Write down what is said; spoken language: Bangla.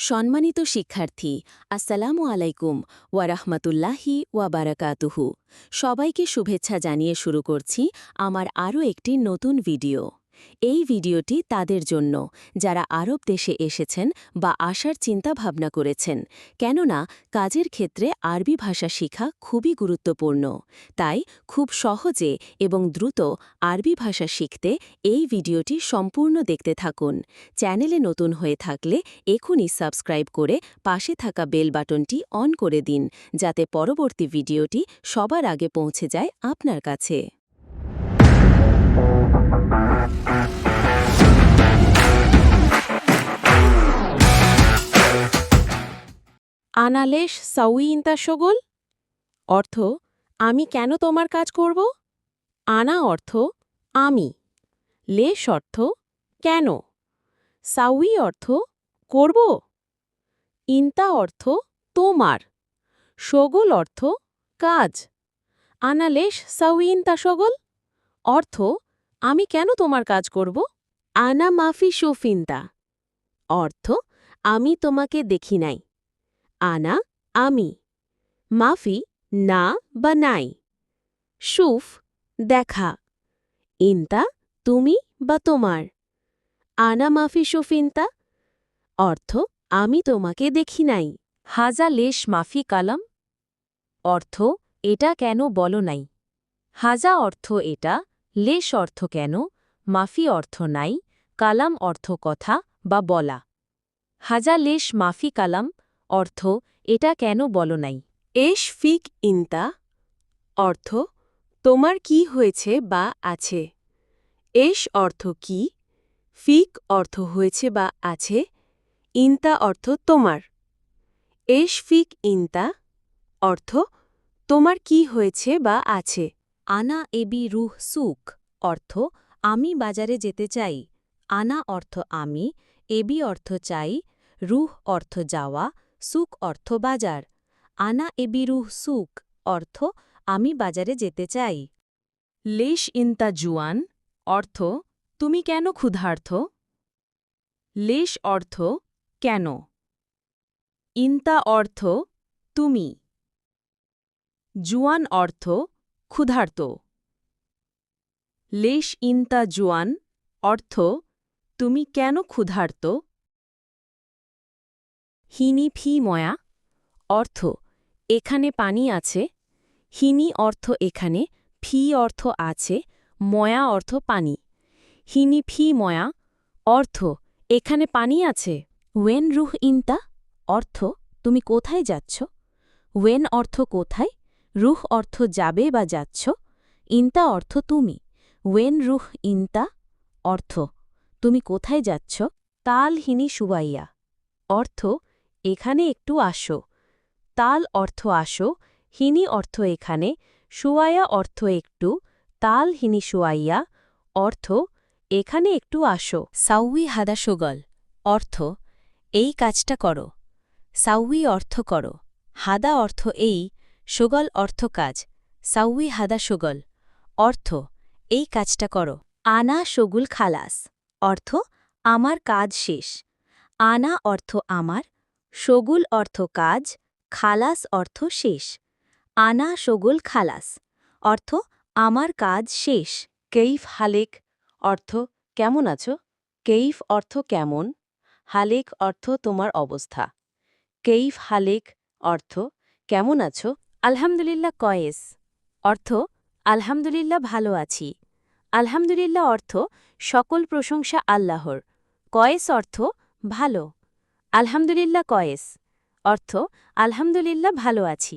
সম্মানিত শিক্ষার্থী, আসসালামু আলাইকুম ওয়ারাহমাতুল্লাহি ওয়াবারাকাতুহু সবাইকে শুভেচ্ছা জানিয়ে শুরু করছি আমার আরও একটি নতুন ভিডিও। এই ভিডিওটি তাদের জন্য, যারা আরব দেশে এসেছেন বা আসার চিন্তাভাবনা করেছেন, কেননা কাজের ক্ষেত্রে আরবি ভাষা শেখা খুবই গুরুত্বপূর্ণ। তাই খুব সহজে এবং দ্রুত আরবি ভাষা শিখতে এই ভিডিওটি সম্পূর্ণ দেখতে থাকুন। চ্যানেলে নতুন হয়ে থাকলে এখনই সাবস্ক্রাইব করে পাশে থাকা বেল বাটনটি অন করে দিন, যাতে পরবর্তী ভিডিওটি সবার আগে পৌঁছে যায় আপনার কাছে। আনালেশ সাউইন্তা সগোল? অর্থ, আমি কেন তোমার কাজ করব? আনা অর্থ, আমি। লেশ অর্থ, কেন? সাউই অর্থ, করব? ইন্তা অর্থ, তোমার। সগোল অর্থ, কাজ। আনালেশ সাউইন্তা সগোল? অর্থ, আমি কেন তোমার কাজ করব? আনা মাফি শোফিন্তা অর্থ, আমি তোমাকে দেখি নাই। আনা, আমি। মাফি, না বা নাই। সুফ, দেখা। ইন্তা, তুমি বা তোমার। আনা, মাফি সুফিন্তা অর্থ, আমি তোমাকে দেখি নাই। হাজা, লেশ, মাফি, কালাম। অর্থ, এটা কেন বলো নাই? হাজা, অর্থ এটা, লেশ, অর্থ কেন? মাফি, অর্থ নাই। কালাম, অর্থ কথা বা বলা। হাজা, লেশ, মাফি, কালাম। অর্থ এটা কেন বলো নাই? এশ ফিক ইন্তা অর্থ তোমার কি হয়েছে বা আছে? এশ অর্থ কি? ফিক অর্থ হয়েছে বা আছে? ইন্তা অর্থ তোমার। এশ ফিক ইন্তা অর্থ তোমার কি হয়েছে বা আছে? আনা এবি রুহ সুক অর্থ আমি বাজারে যেতে চাই। আনা অর্থ আমি। এবি অর্থ চাই। রুহ অর্থ যাওয়া। সুক অর্থ বাজার। আনা এবি রুহ সুক অর্থ আমি বাজারে যেতে চাই। লেশ ইন্তা জুয়ান অর্থ তুমি কেন ক্ষুধার্থ? লেশ অর্থ কেন? ইন্তা অর্থ তুমি। জুয়ান অর্থ ক্ষুধার্ত। লেশ ইন্তা জুয়ান অর্থ তুমি কেন ক্ষুধার্ত? হিনি ফি ময়া, অর্থ এখানে পানি আছে, হিনি অর্থ এখানে, ফি অর্থ আছে, ময়া অর্থ পানি। হিনি ফি ময়া, অর্থ এখানে পানি আছে। ওয়েন রুহ ইন্তা, অর্থ তুমি কোথায় যাচ্ছ? ওয়েন অর্থ কোথায়, রুহ অর্থ যাবে বা যাচ্ছ, ইন্তা অর্থ তুমি। ওয়েন রুহ ইন্তা, অর্থ তুমি কোথায় যাচ্ছ? তাল হিনি সুবাইয়া, অর্থ এখানে একটু আসো। তাল অর্থ আসো, হিনি অর্থ এখানে, সুয়ায়া অর্থ একটু, তাল হিনি সুয়াইয়া, অর্থ, এখানে একটু আসো। সাউই হাদা সুগল, অর্থ, এই কাজটা করো। সাউই অর্থ করো, হাদা অর্থ এই, সুগল অর্থ কাজ। সাউই হাদা সুগল, অর্থ, এই কাজটা করো। আনা সগুল খালাস, অর্থ, আমার কাজ শেষ। আনা অর্থ আমার সগুল অর্থ কাজ, খালাস অর্থ শেষ। আনা সগুল খালাস, অর্থ আমার কাজ শেষ। কেইফ হালেক অর্থ কেমন আছো? কেইফ অর্থ কেমন? হালেক অর্থ তোমার অবস্থা। কেইফ হালেক অর্থ কেমন আছো? আলহামদুলিল্লাহ, কয়েস অর্থ আলহামদুলিল্লাহ ভালো আছি। আলহামদুলিল্লাহ অর্থ সকল প্রশংসা আল্লাহর। কয়েস অর্থ ভালো। আলহামদুলিল্লাহ কয়েস অর্থ আলহামদুলিল্লাহ ভালো আছি।